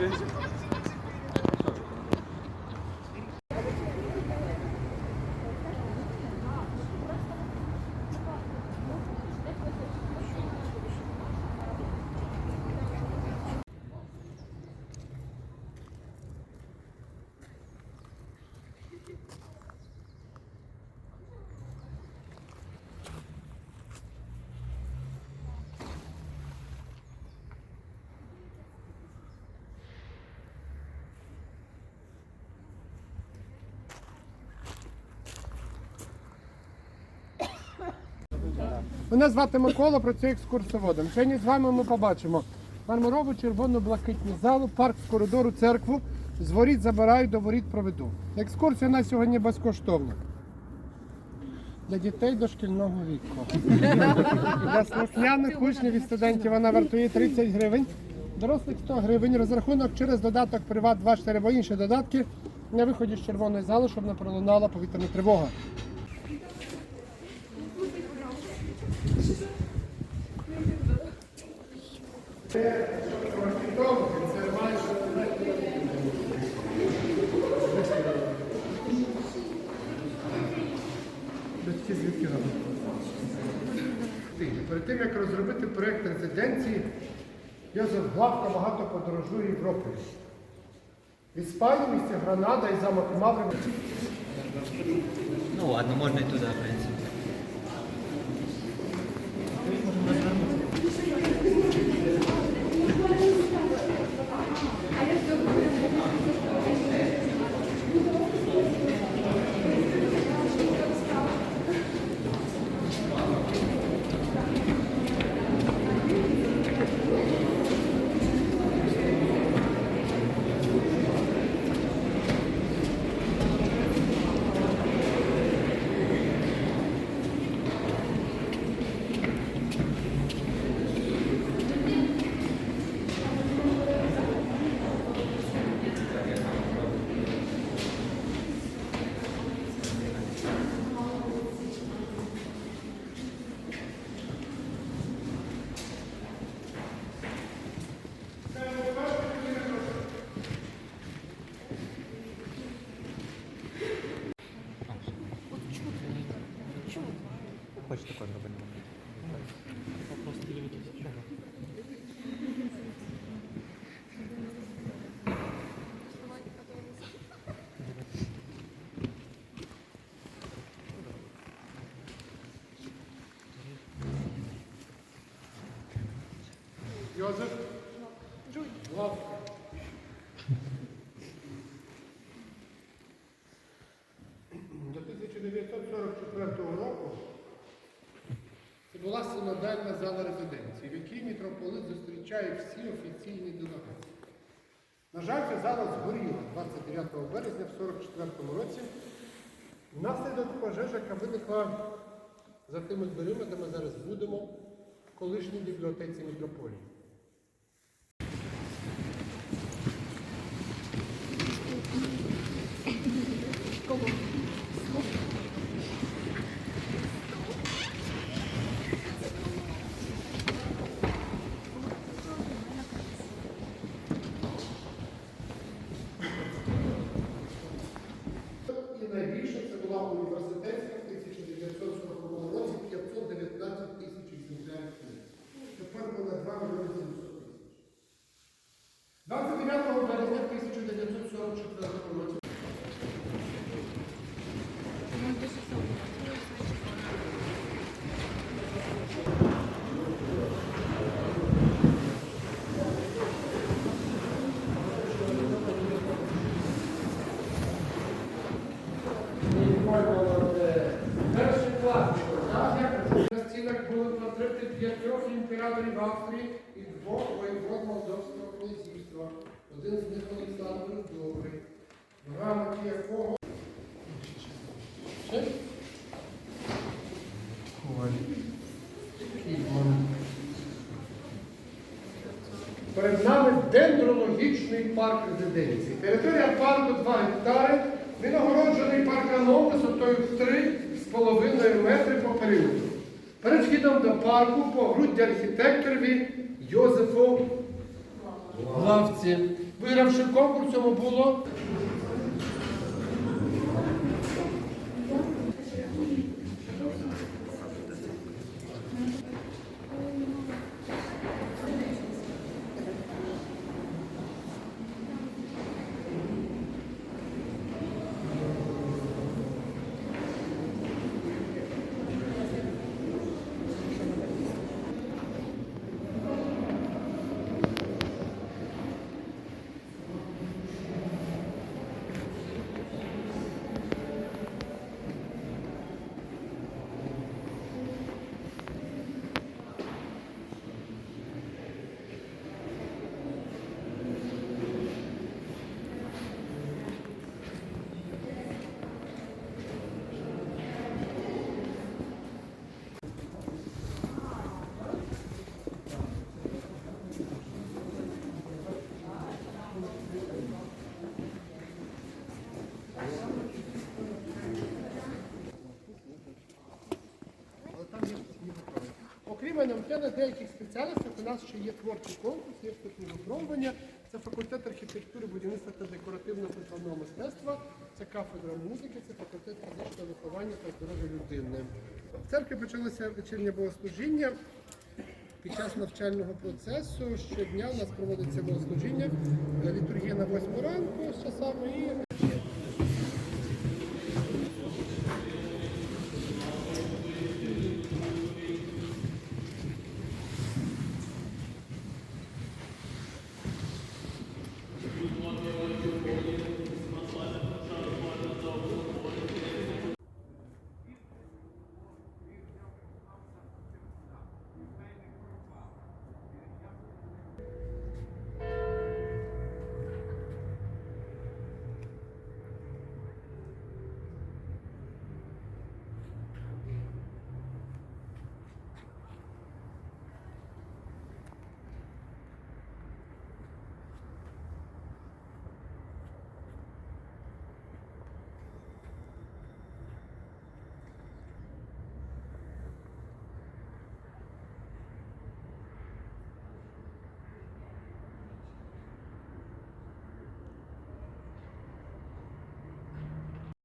benziyor. Мене звати Микола, працюю екскурсоводом. Сьогодні з вами ми побачимо мармурову червоно-блакитні залу, парк з коридору, церкву. З воріт забираю, до воріт проведу. Екскурсія у нас сьогодні безкоштовна. Для дітей дошкільного віку. Для слухняних учнів і студентів вона вартує 30 гривень. Дорослих 100 гривень. Розрахунок через додаток Приват 24 або інші додатки на виході з червоної зали, щоб не пролунала повітряна тривога. Батьки звідки? Перед тим, як розробити проєкт резиденції, Йозеф Главка багато подорожує Європою. В Іспанії, місті Гранада і замок Маври. Ну ладно, можно и туда, в принципе. pojď to kolem, to була синодальна зала резиденції, в якій митрополит зустрічає всі офіційні делегації. На жаль, ця зала згоріла 29 березня в 1944 році. Внаслідок пожежа, яка виникла за тими дверима, де ми зараз будемо, в колишній бібліотеці митрополії. І найбільше це була університетська в 1940 році 519 тисяч екземплярів книги. Тепер вона 2 мільйони 700 тисяч. 29 березня 1944 році Перший клас. На були портрети п'ятьох імператорів Австрії і двох воєвод Молдовського князівства. Один з них Олександр Добрий, в рамки якого Перед нами дендрологічний парк резиденції. Територія парку 2 гектари. Він огороджений парканом висотою в 3,5 метри по периметру. Вхідом до парку по грудді архітекторові Йозефу Лавці. Вигравши конкурсом було Але там є випробування. НМТ, на деяких спеціальностях у нас ще є творчий конкурс, є вступні випробування. Це факультет архітектури, будівництва та декоративно-прикладного мистецтва, це кафедра музики, це факультет фізичного виховання та здоров'я людини. В церкві почалося вечірнє богослужіння. Під час навчального процесу щодня у нас проводиться богослужіння, літургія на 8 ранку з часами